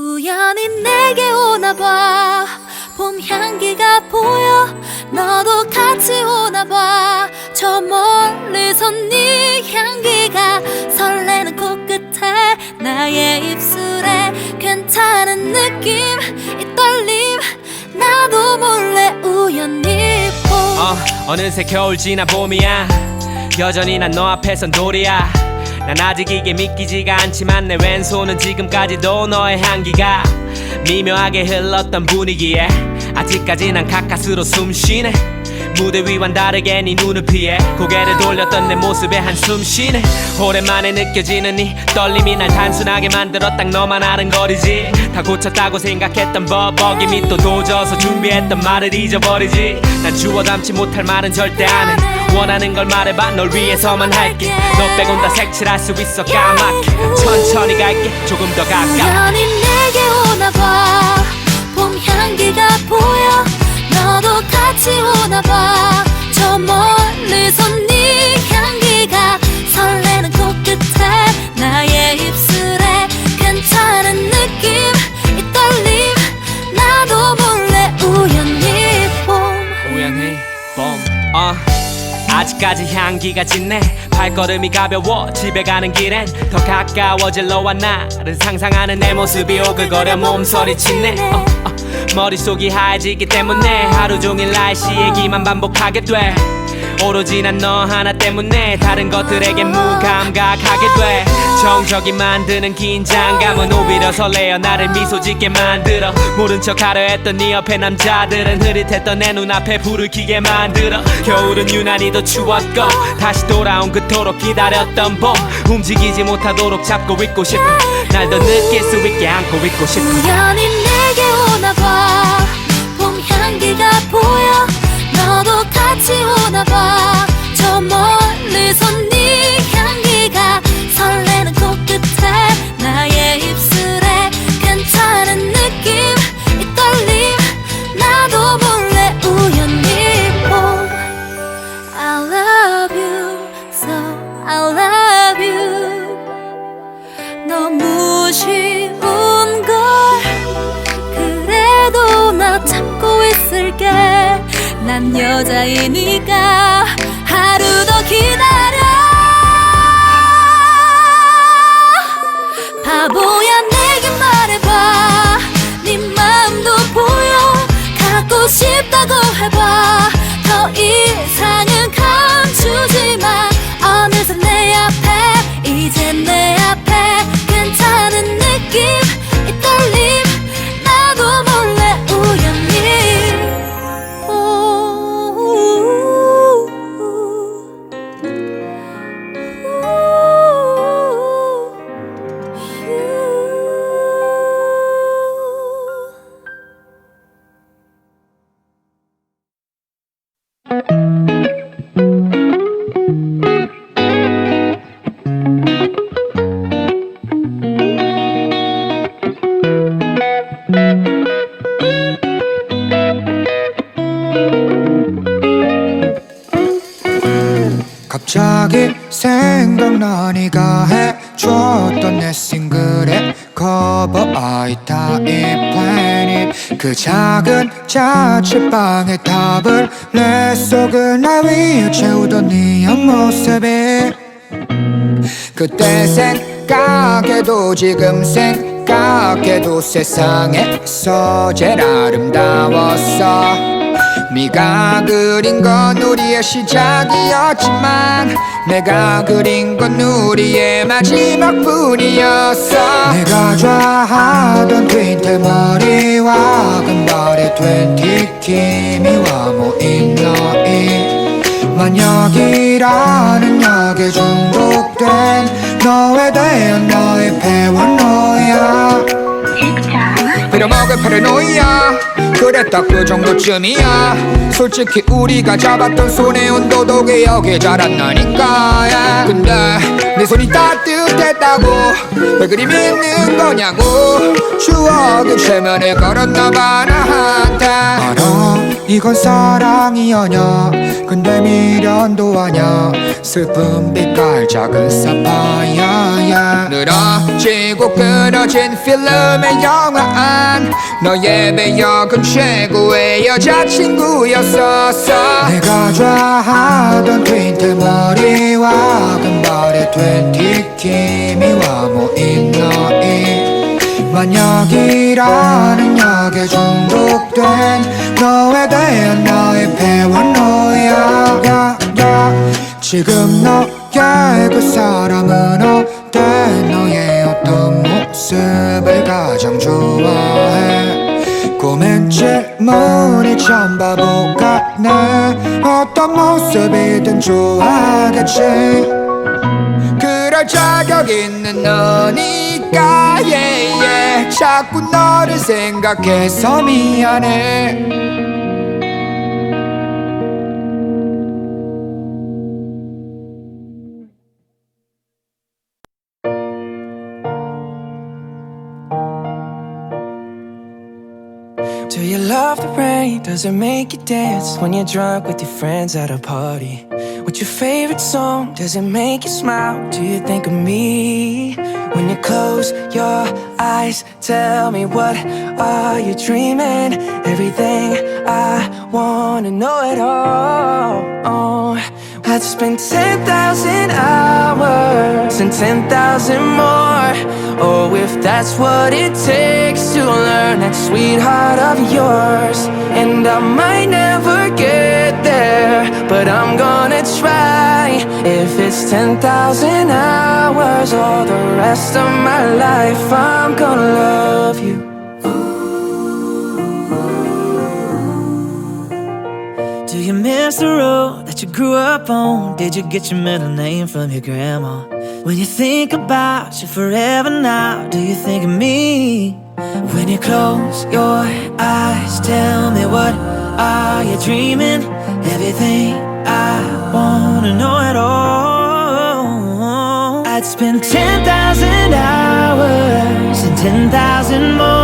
우연히 내게 오나 봐. 봄 향기가 보여. 너도 같이 오나 봐. 저 멀리서 네 향기가 설레는 코끝에 나의 입술에 괜찮은 느낌 이 떨림. 나도 몰래 우연히 봄. 어, 어느새 겨울 지나 봄이야. 여전히 난 너 앞에선 돌이야 난 아직 이게 믿기지가 않지만 내 왼손은 지금까지도 너의 향기가 미묘하게 흘렀던 분위기에 아직까지 난 가까스로 숨 쉬네. 무대 위와는 다르게 네 눈을 피해 고개를 돌렸던 내 모습에 한숨 쉬네. 오랜만에 느껴지는 이 떨림이 날 단순하게 만들어 딱 너만 아는 거리지. 다 고쳤다고 생각했던 버벅임이 또 도져서 준비했던 말을 잊어버리지. 난 주워 담지 못할 말은 절대 안해 원하는 걸 말해봐. 널 위해서만 할게. 너 빼곤 다 색칠할 수 있어 까맣게. 천천히 갈게. 조금 더 가까워 우연히 내게 오나봐. 봄 향기가 보여. 너도 같이 오나봐. 저 멀리서 네 향기가 설레는 코끝에 나의 입술에 괜찮은 느낌 아직까지 향기가 짙네 발걸음이 가벼워 집에 가는 길엔 더 가까워질 너와 나를 상상하는 내 모습이 오글거려 몸서리치네 어, 어. 머릿속이 하얘지기 때문에 하루 종일 날씨 얘기만 반복하게 돼 오로지 난 너 하나 때문에 다른 것들에게 무감각하게 돼. 정적이 만드는 긴장감은 오히려 설레어 나를 미소 짓게 만들어. 모른 척 하려 했던 네 옆에 남자들은 흐릿했던 내 눈앞에 불을 켜게 만들어. 겨울은 유난히 더 추웠고 다시 돌아온 그토록 기다렸던 봄. 움직이지 못하도록 잡고 있고 싶어. 날 더 느낄 수 있게 안고 있고 싶어. 우연히 내게 오나봐. 봄 향기가 보여 너도 같이 오나봐. 저 멀리서 난 여자이니까 하루 더 기다려. 바보 갑자기 생각나 네가 해줬던 내 싱글의 커버 아이 타임 플래닛. 그 작은 자취방의 답을 내 속을 날 위해 채우던 네 옆모습이. 그때 생각해도 지금 생각해도 세상에서 제일 아름다웠어 네가 그린 건 우리의 시작이었지만 내가 그린 건 우리의 마지막뿐이었어. 내가 좋아하던 트윈텔 머리와 금발의 트웬티 키미와 모인 너희. 만약이라는 약에 중독된 너에 대한 너의 패원노야 빌어먹을 파라노이야 그래 딱그 정도쯤이야. 솔직히 우리가 잡았던 손의 온도도 기억이 잘 안 나니까. 근데 내 손이 따뜻했다고 왜 그리 믿는 거냐고 추억의 최면에 걸었나봐 나한테. 알아 이건 사랑이 아냐? 근데 미련도 아냐? 슬픈 빛깔 작은 사파이야 너야. 늘어지고 끊어진 필름의 영화 안. 너의 배역은 최고의 여자친구였었어. 내가 좋아하던 트윈트 머리와 금발의 키미와 모인 너희. 만약이라는 약에 중독된 너에 대한 나의 패원 노야 야, 야. 지금 너의 그 사람 문이 참 바보 같네 어떤 모습이든 좋아하겠지? 그럴 자격 있는 너니까 yeah, yeah. 자꾸 너를 생각해서 미안해 Does it make you dance when you're drunk with your friends at a party? What's your favorite song? Does it make you smile? Do you think of me? When you close your eyes, tell me what are you dreaming? Everything I wanna know it all. Oh, I'd spend 10,000 hours and 10,000 more. Oh, if that's what it takes to learn that sweetheart of yours. And I might never get there, but I'm gonna try. If it's 10,000 hours or the rest of my life, I'm gonna love you. Miss the road that you grew up on? Did you get your middle name from your grandma? When you think about you forever now, do you think of me? When you close your eyes, tell me what are you dreaming? Everything I wanna know at all. I'd spend 10,000 hours and 10,000 more.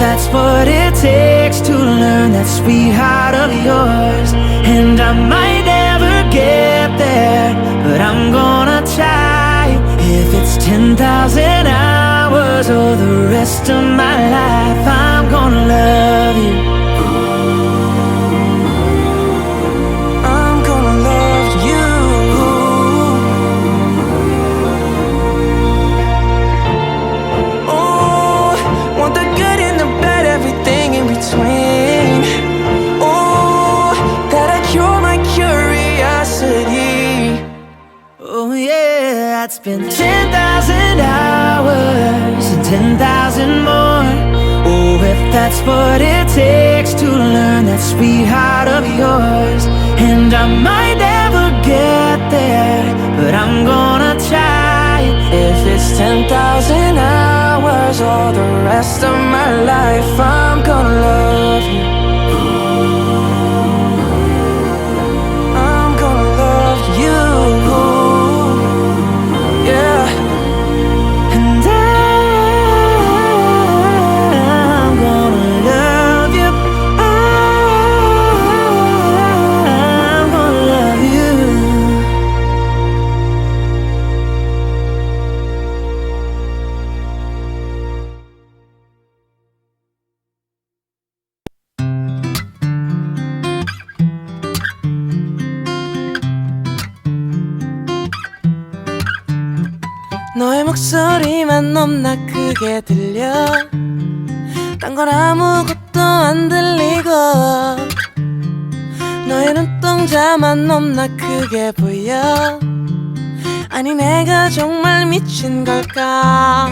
That's what it takes to learn that sweetheart of yours. And I might never get there, but I'm gonna try. If it's 10,000 hours or the rest of my life, I'm gonna love you. 10,000 hours and 10,000 more. Oh, if that's what it takes to learn that sweetheart of yours. And I might never get there, but I'm gonna try. If it's 10,000 hours or the rest of my life, I'm 눈동자만 넘나 크게 보여. 아니 내가 정말 미친 걸까?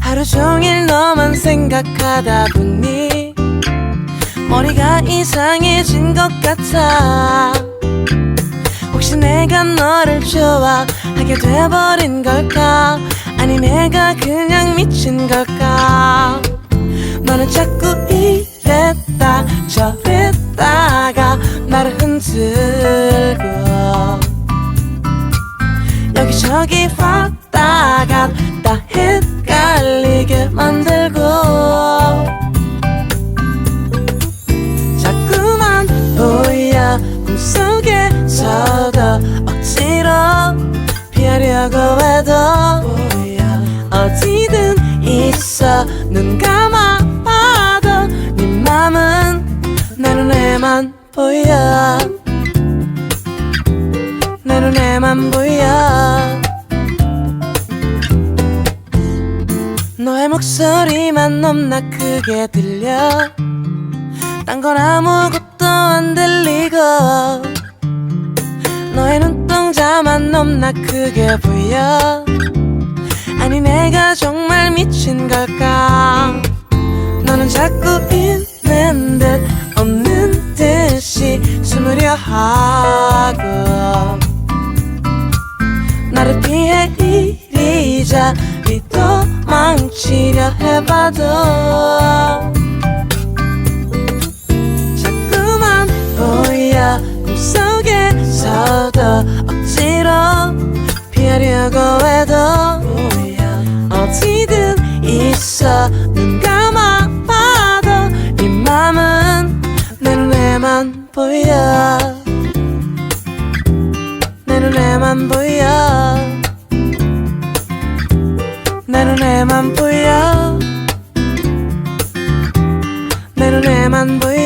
하루 종일 너만 생각하다 보니 머리가 이상해진 것 같아. 혹시 내가 너를 좋아하게 돼버린 걸까? 아니 내가 그냥 미친 걸까? 너는 자꾸 이랬다 저랬다가 나를 흔들고. 여기저기 왔다 갔다 헷갈리게 만들고. 자꾸만 보여 꿈속에서도 억지로 피하려 피하려고 해도 어디든 있어 눈 감아 눈에만 보여 너의 목소리만 넘나 크게 들려. 딴 건 아무것도 안 들리고. 너의 눈동자만 넘나 크게 보여. 아니 내가 정말 미친 걸까? 너는 자꾸 있는 듯 없는 듯이 숨으려 하고 나를 피해 이리저리 도망치려 해봐도 자꾸만 보여 꿈속에서도 억지로 피하려고 해도 어디든 있어 눈 감아봐도 네 맘은 내 눈에만 보여 눈에만 보여. 내 눈에만 보여. 내 눈에만 보여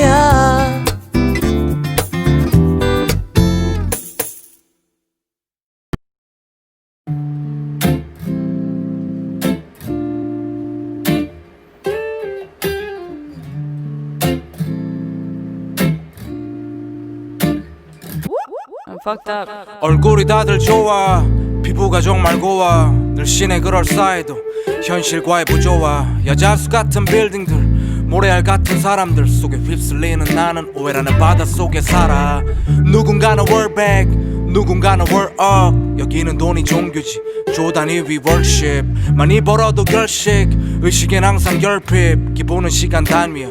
얼굴이 다들 좋아. 피부가 정말 고와 늘 신의 그럴싸해도 현실과의 부조화 여자수 같은 빌딩들 모래알 같은 사람들 속에 휩쓸리는 나는 오해라는 바다 속에 살아. 누군가는 월백 누군가는 월업 여기는 돈이 종교지 조단이 위 월십 많이 벌어도 결식 의식엔 항상 결핍. 기본은 시간 단위야.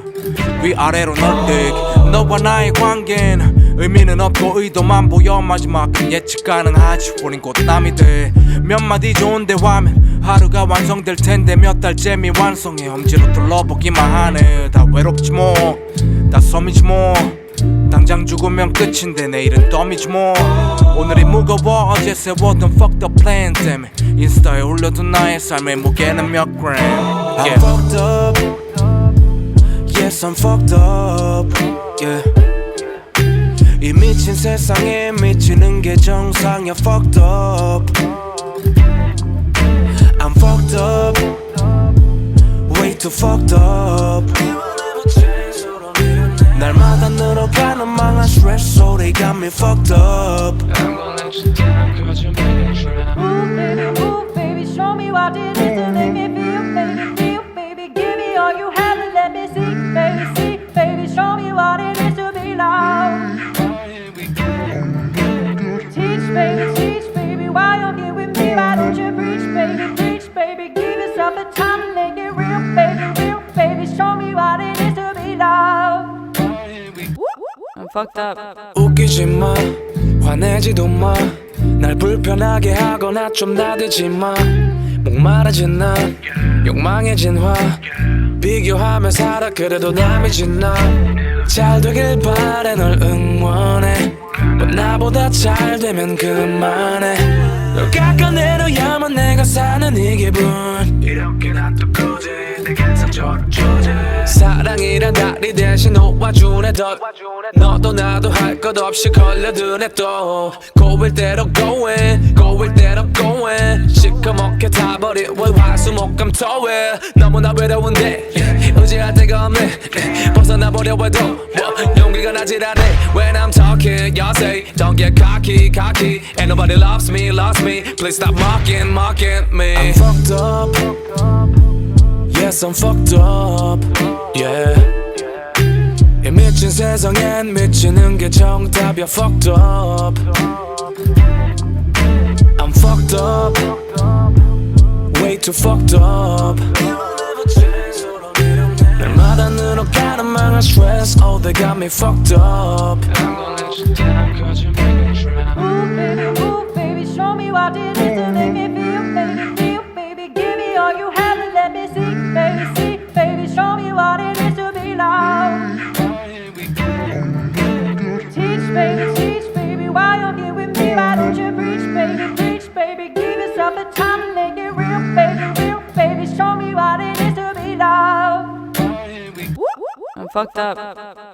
위아래로 널뛰기 너와 나의 관계는 의미는 없고 의도만 보여 마지막은 예측 가능하지. 우린 곧 남이 돼몇 마디 좋은 대화면 하루가 완성될 텐데 몇 달째 미완성해. 엄지로 둘러보기만 하네. 다 외롭지 뭐다 섬이지 뭐. 당장 죽으면 끝인데 내일은 덤이지 뭐. 오늘이 무거워. 어제 세웠던 fucked up plan 때문에 인스타에 올려둔 나의 삶의 무게는 몇 그램 I'm fucked up. Yes I'm fucked up. Yeah. 이 미친 세상에 미치는 게 정상이야 fucked up I'm fucked up Way too fucked up 날마다 늘어가는 망한 stress so they got me fucked up Move, baby, move, baby, show me what it is to make me feel, baby, preach, baby, give yourself the time to make it real, baby, real, baby, show me what it is to be loved. 웃기지 마 화내지도 마 날 불편하게 하거나 좀 나대지 마 목마르진 나 욕망해진 화 비교하며 살아 그래도 남이진 나잘 되길 바래 널 응원해 뭐 나보다 잘 되면 그만해 널 깎아내려야만 내가 사는 이 기분. 이렇게 내게서 저주제 사랑이란 다리 대신 놓아준 애덧 너도 나도 할 것 없이 걸려드네 또 고일 대로 going 고일 대로 going 시커멓게 타버린 월 화수목금 토일 너무나 외로운데 의지할 데가 없네 벗어나보려 해도 뭐, 용기가 나질 않네 When I'm talking y'all say don't get cocky cocky Ain't nobody loves me loves me Please stop mocking mocking me I'm fucked up Yes I'm fucked up Yeah 이 미친 세상엔 미치는 게 정답이야 fucked up I'm fucked up Way too fucked up 날마다 늘어가는 망한 stress Oh they got me fucked up Move, baby, move, baby, show me what it is yourself time to make it real, baby, real, baby. Show me what it is to be loved. I'm fucked up.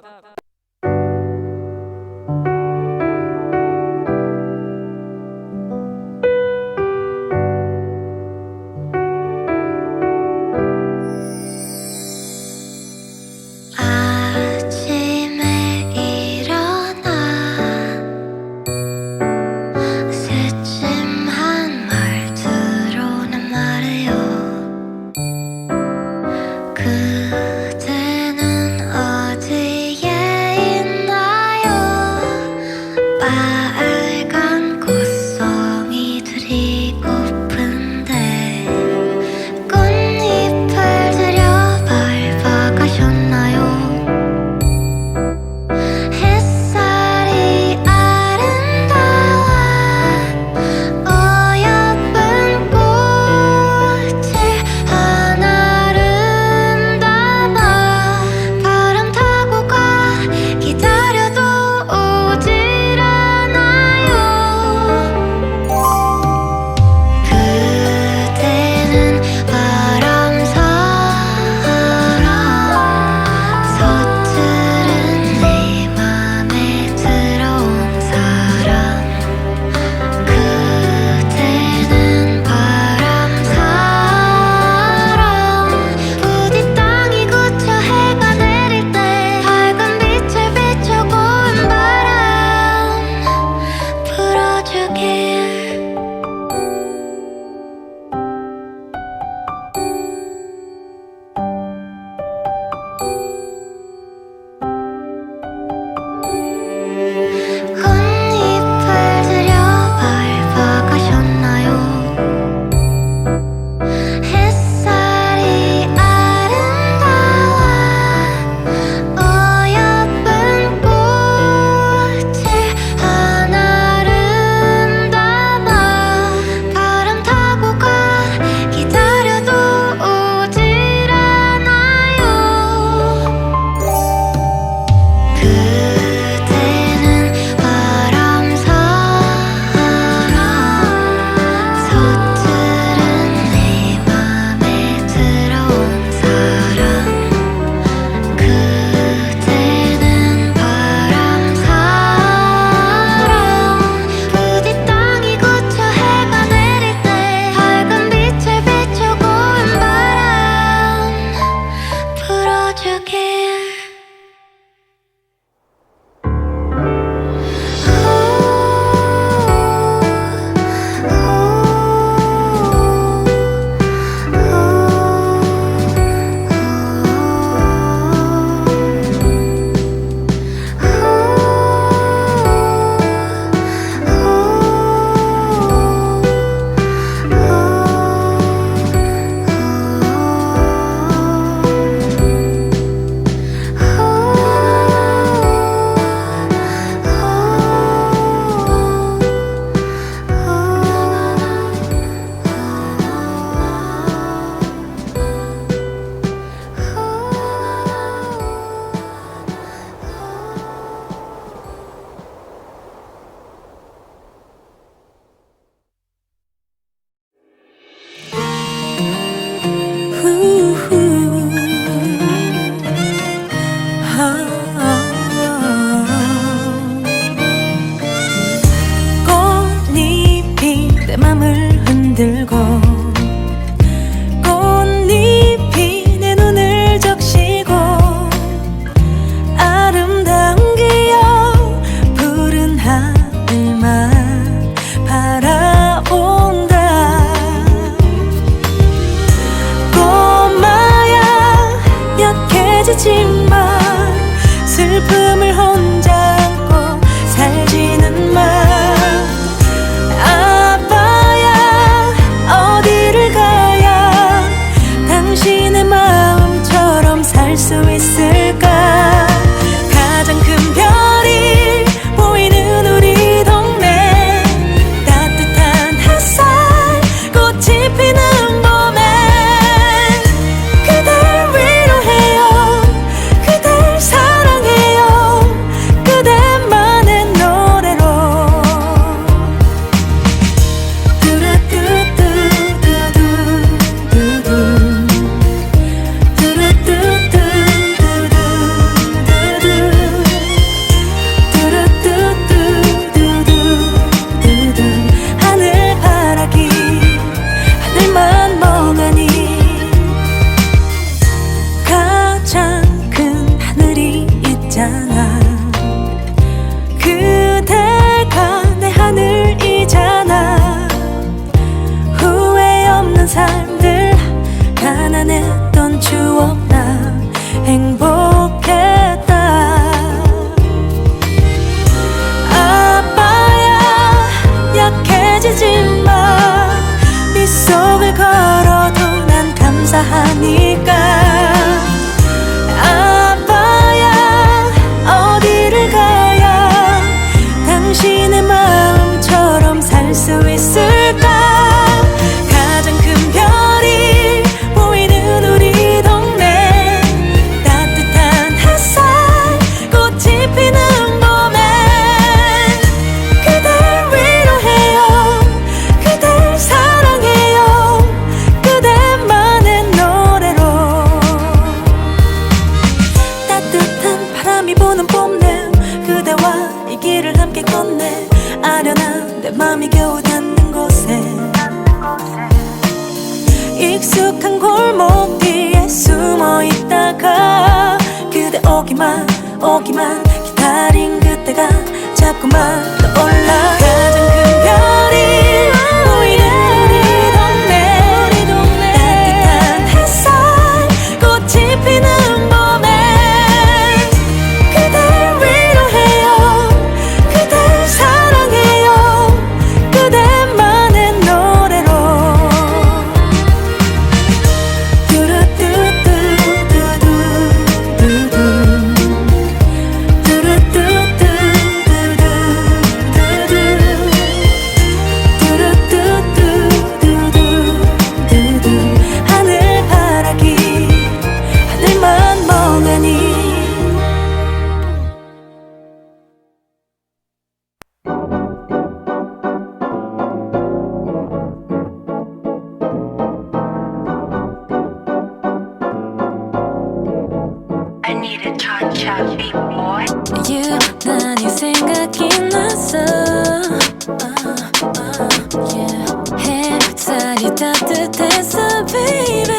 햇살이 따뜻해서 baby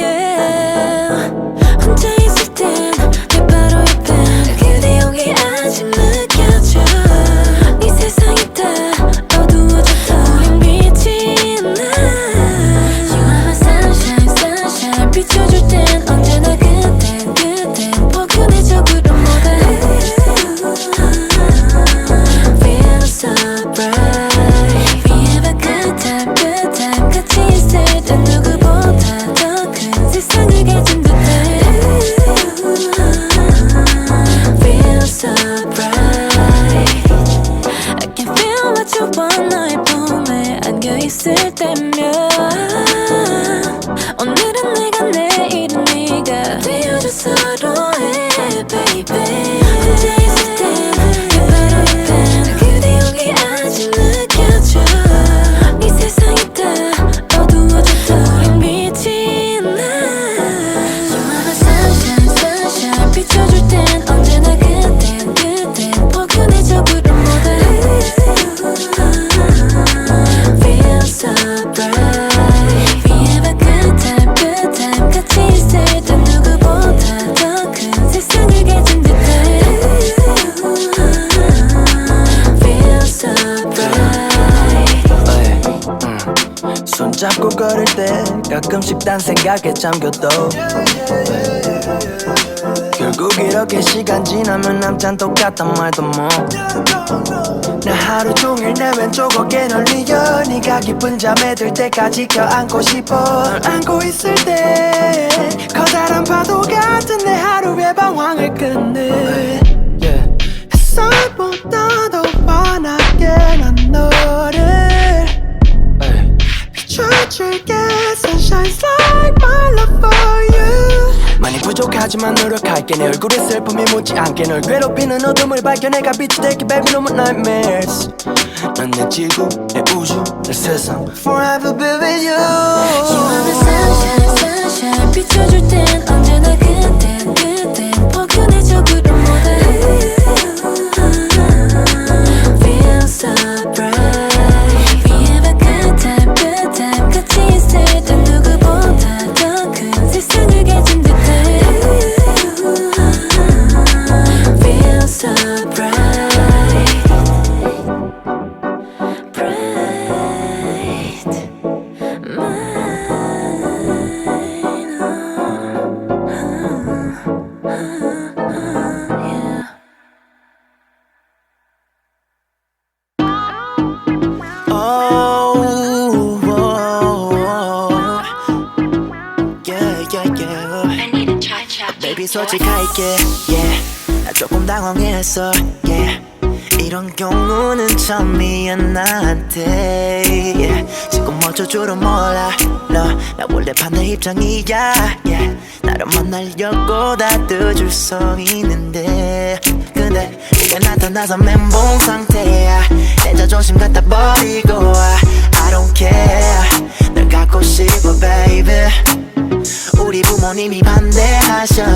yeah. 가끔씩 딴 생각에 잠겨도. 결국 이렇게 시간 지나면 남잔 똑같단 말도 뭐나 하루 종일 내 왼쪽 어깨 널리여 네가 기쁜 잠에 들 때까지 껴안고 싶어. 널 안고 있을 때 커다란 파도 같은 내 하루의 방황을 끝내. 햇살보다 더 환하게 난 너를 비춰줄게 많이 부족하지만 노력할게 내 얼굴에 슬픔이 묻지 않게 널 괴롭히는 어둠을 발견해 가 빛이 될게 baby more nightmares 넌내 지구 내 우주 내 세상 Forever be with you You are my sunshine, sunshine 비춰줄 땐 언제나 그대 그대 솔직할게, yeah. 나 조금 당황했어, yeah. 이런 경우는 처음이야 나한테, yeah. 지금 어쩔 줄은 몰라, no. 나 원래 반대 입장이야, yeah. 나를 만나려고 다 늦을 서 있는데, 근데 네가 나타나서 멘붕 상태야. 내 자존심 갖다 버리고 와. I don't care. 널 갖고 싶어, baby. 우리 부모님이 반대하셔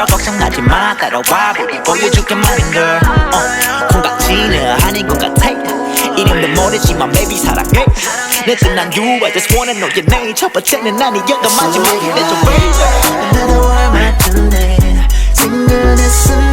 girl 걱정하지 마. 따라와 우리 보여줄게 많은 girl uh, 공각지는 아닌 것 같아. 이름도 모르지만 maybe 사랑해. 내뜻난 you I just wanna know your name. 첫 번째는 아니어도 마지막이 내줘 baby 나도 얼마 전에 생각했어